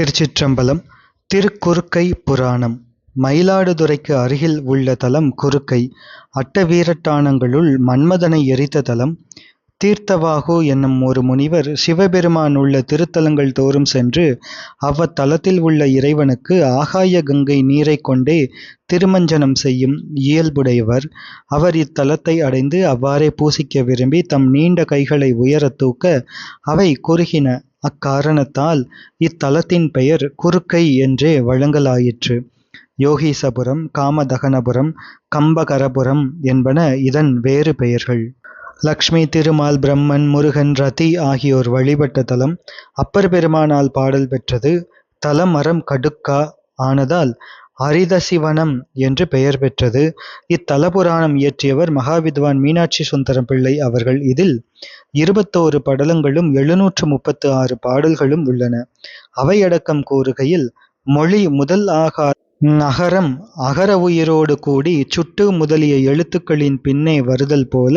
திருச்சிற்றம்பலம் திருக்குறுக்கை புராணம். மயிலாடுதுறைக்கு அருகில் உள்ள தலம் குறுக்கை. அட்டவீரட்டானங்களுள் மன்மதனை எரித்த தலம். தீர்த்தவாகு என்னும் ஒரு முனிவர் சிவபெருமான் உள்ள திருத்தலங்கள் தோறும் சென்று அவ்வத்தலத்தில் உள்ள இறைவனுக்கு ஆகாய கங்கை நீரைக் கொண்டே திருமஞ்சனம் செய்யும் இயல்புடையவர். அவர் இத்தலத்தை அடைந்து அவ்வாறே பூசிக்க விரும்பி தம் நீண்ட கைகளை உயரத் தூக்க அவை குறுகின. அக்காரணத்தால் இத்தலத்தின் பெயர் குறுக்கை என்றே வழங்கலாயிற்று. யோகீசபுரம் காமதகனபுரம் கம்பகரபுரம் என்பன இதன் வேறு பெயர்கள். லக்ஷ்மி திருமால் பிரம்மன் முருகன் ரதி ஆகியோர் வழிபட்ட தலம் அப்பர் பெருமானால் பாடல் பெற்றது. தலமரம் மரம் கடுக்கா ஆனதால் அரிதசிவனம் என்று பெயர் பெற்றது. இத்தல புராணம் இயற்றியவர் மகாவித்வான் மீனாட்சி சுந்தரம் பிள்ளை அவர்கள் இதில் இருபத்தோரு படலங்களும் எழுநூற்று முப்பத்து ஆறு பாடல்களும் உள்ளன. அவையடக்கம் கூறுகையில் மொழி முதல் ஆகா நகரம் அகர உயிரோடு கூடி சுட்டு முதலிய எழுத்துக்களின் பின்னே வருதல் போல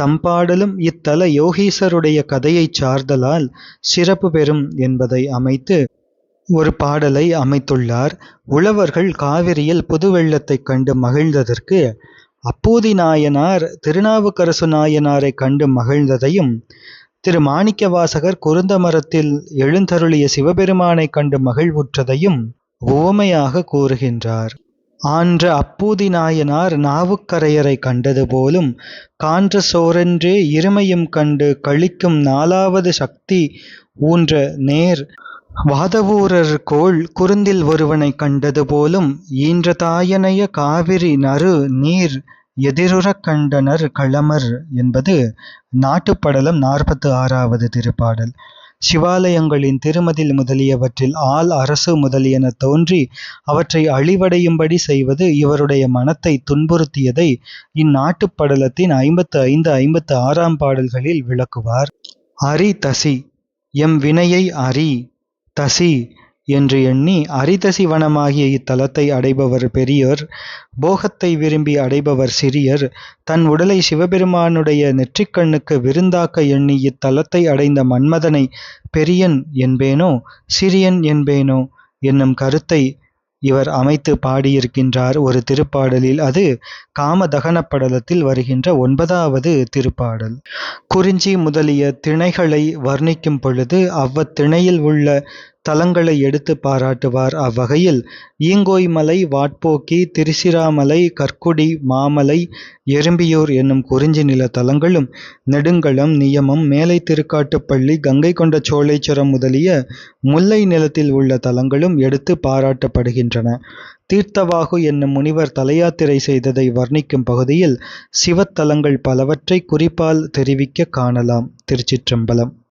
தம்பாடலும் இத்தல யோகீசருடைய கதையைச் சார்தலால் சிறப்பு பெறும் என்பதை அமைத்து ஒரு பாடலை அமைத்துள்ளார். உழவர்கள் காவிரியில் புதுவெள்ளத்தைக் கண்டு மகிழ்ந்ததற்கு அப்பூதி நாயனார் திருநாவுக்கரசு நாயனாரை கண்டு மகிழ்ந்ததையும் திரு மாணிக்கவாசகர் குருந்த மரத்தில் எழுந்தருளிய சிவபெருமானை கண்டு மகிழ்வுற்றதையும் உவமையாக கூறுகின்றார். ஆன்ற அப்பூதி நாயனார் நாவுக்கரையரை கண்டது போலும் கான்ற சோரென்றே இருமையும் கண்டு கழிக்கும் நாலாவது சக்தி ஊன்ற நேர் வாதவூரர் கோள் குருந்தில் ஒருவனை கண்டது போலும் ஈன்ற தாயனைய காவிரி நறு நீர் எதிருறக் கண்டனர் களமர் என்பது நாட்டுப்படலம் நாற்பத்து ஆறாவது திருப்பாடல். சிவாலயங்களின் திருமதில் முதலியவற்றில் ஆள் அரசு முதலியன தோன்றி அவற்றை அழிவடையும்படி செய்வது இவருடைய மனத்தை துன்புறுத்தியதை இந்நாட்டுப் படலத்தின் ஐம்பத்து ஐந்து ஐம்பத்து ஆறாம் பாடல்களில் விளக்குவார். அரி தசி எம் வினையை அரி தசி என்று எண்ணி அரிதசி வனமாகிய இத்தலத்தை அடைபவர் பெரியர் போகத்தை விரும்பி அடைபவர் சிறியர் தன் உடலை சிவபெருமானுடைய நெற்றிக்கண்ணுக்கு விருந்தாக்க எண்ணி இத்தலத்தை அடைந்த மன்மதனை பெரியன் என்பேனோ? சிறியன் என்பேனோ? என்னும் கருத்தை இவர் அமைத்து பாடியிருக்கின்றார் ஒரு திருப்பாடலில். அது காமதகன படலத்தில் வருகின்ற ஒன்பதாவது திருப்பாடல். குறிஞ்சி முதலிய திணைகளை வர்ணிக்கும் பொழுது அவ்வத்திணையில் உள்ள தலங்களை எடுத்து பாராட்டுவார். அவ்வகையில் ஈங்கோய் மலை வாட்போக்கி திருச்சிராமலை கற்குடி மாமலை எறும்பியூர் என்னும் குறிஞ்சி நில தலங்களும் நெடுங்களம் நியமம் மேலை திருக்காட்டுப்பள்ளி கங்கை கொண்ட சோலைச்சுரம் முதலிய முல்லை நிலத்தில் உள்ள தலங்களும் எடுத்து பாராட்டப்படுகின்றன. தீர்த்தவாகு என்னும் முனிவர் தலையாத்திரை செய்ததை வர்ணிக்கும் பகுதியில் சிவத்தலங்கள் பலவற்றை குறிப்பால் தெரிவிக்க காணலாம். திருச்சிற்றம்பலம்